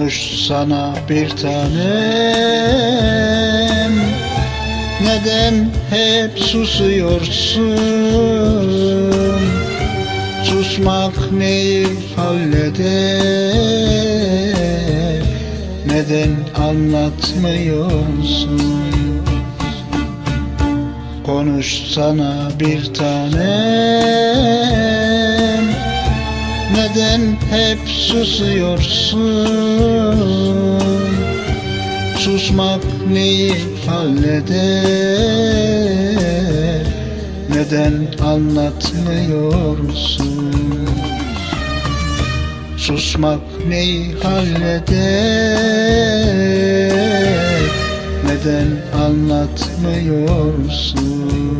Konuşsana bir tanem. Neden hep susuyorsun? Susmak neyi halleder? Neden anlatmıyorsun? Konuşsana bir tanem hep susuyorsun. Susmak neyi halleder? Neden anlatmıyorsun? Susmak neyi halleder? Neden anlatmıyorsun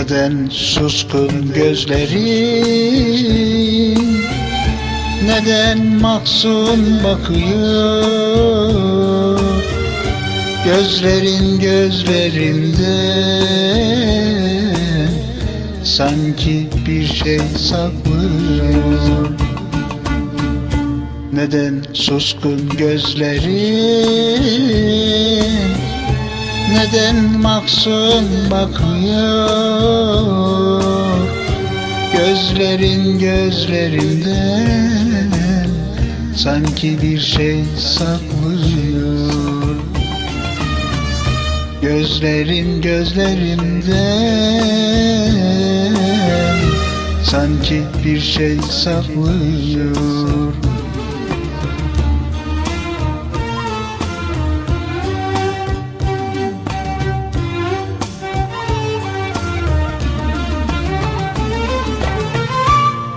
Neden suskun gözlerin Neden mahzun bakıyor? Gözlerin gözlerimde. Sanki bir şey saklıyor Neden suskun gözlerin neden mahzun bakıyor Gözlerin gözlerinden Sanki bir şey saklıyor. Gözlerin gözlerimden Sanki bir şey saklıyor